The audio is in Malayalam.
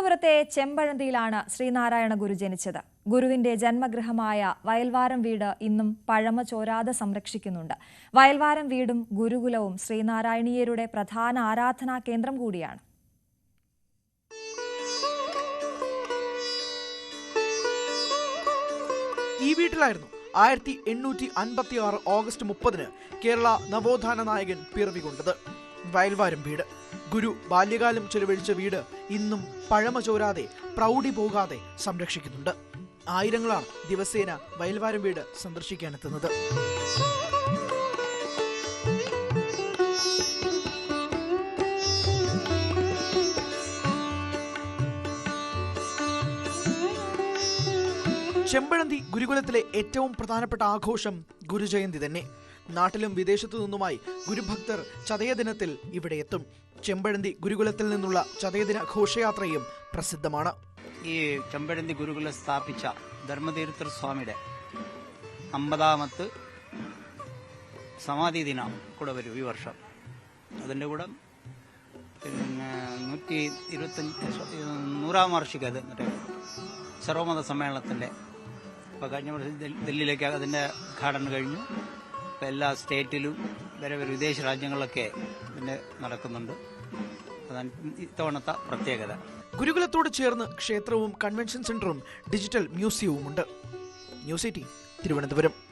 തിരുവനന്തപുരത്തെ ചെമ്പഴന്തിയിലാണ് ശ്രീനാരായണ ഗുരു ജനിച്ചത്. ഗുരുവിന്റെ ജന്മഗൃഹമായ വയൽവാരം വീട് ഇന്നും പഴമ ചോരാതെ സംരക്ഷിക്കുന്നുണ്ട്. വയൽവാരം വീടും ഗുരുകുലവും ശ്രീനാരായണീയരുടെ പ്രധാന ആരാധനാ കേന്ദ്രം കൂടിയാണ്. ഈ വീട്ടിലായിരുന്നു ആയിരത്തി എണ്ണൂറ്റി അൻപത്തി ആറ് ഓഗസ്റ്റ് മുപ്പതിന് കേരള നവോത്ഥാന നായകൻ പിറവികൊണ്ടത് വയൽവാരം വീട്. ഗുരു ബാല്യകാലം ചെലവഴിച്ച വീട് ഇന്നും പഴമ ചോരാതെ പ്രൗഢി പോകാതെ സംരക്ഷിക്കുന്നുണ്ട്. ആയിരങ്ങളാണ് ദിവസേന വയൽവാരം വീട് സന്ദർശിക്കാനെത്തുന്നത്. ചെമ്പഴന്തി ഗുരുകുലത്തിലെ ഏറ്റവും പ്രധാനപ്പെട്ട ആഘോഷം ഗുരുജയന്തി തന്നെ. നാട്ടിലും വിദേശത്തു നിന്നുമായി ഗുരുഭക്തർ ചതയദിനത്തിൽ ഇവിടെ എത്തും. ചെമ്പഴന്തി ഗുരുകുലത്തിൽ നിന്നുള്ള ചതയദിന ഘോഷയാത്രയും പ്രസിദ്ധമാണ്. ഈ ചെമ്പഴന്തി ഗുരുകുലം സ്ഥാപിച്ച ധർമ്മതീർത്ഥർ സ്വാമിയുടെ അമ്പതാമത്ത് സമാധി ദിനം കൂടെ വരും ഈ വർഷം. അതിന്റെ കൂടെ പിന്നെ നൂറ്റി ഇരുപത്തഞ്ച് സ- നൂറാം വാർഷിക അത് മറ്റേ സർവമത സമ്മേളനത്തിന്റെ ഇപ്പോൾ കഴിഞ്ഞ വർഷം ഡൽ- ഡൽഹിയിലേക്ക് അതിന്റെ ഉദ്ഘാടനം കഴിഞ്ഞു. ഇപ്പോൾ എല്ലാ സ്റ്റേറ്റിലും വരെ വിദേശ രാജ്യങ്ങളിലൊക്കെ പിന്നെ നടക്കുന്നുണ്ട്. അതാണ് ഇത്തവണത്തെ പ്രത്യേകത. ഗുരുകുലത്തോട് ചേർന്ന് ക്ഷേത്രവും കൺവെൻഷൻ സെന്ററും ഡിജിറ്റൽ മ്യൂസിയവും ഉണ്ട് ന്യൂസ് എയ്റ്റീൻ തിരുവനന്തപുരം.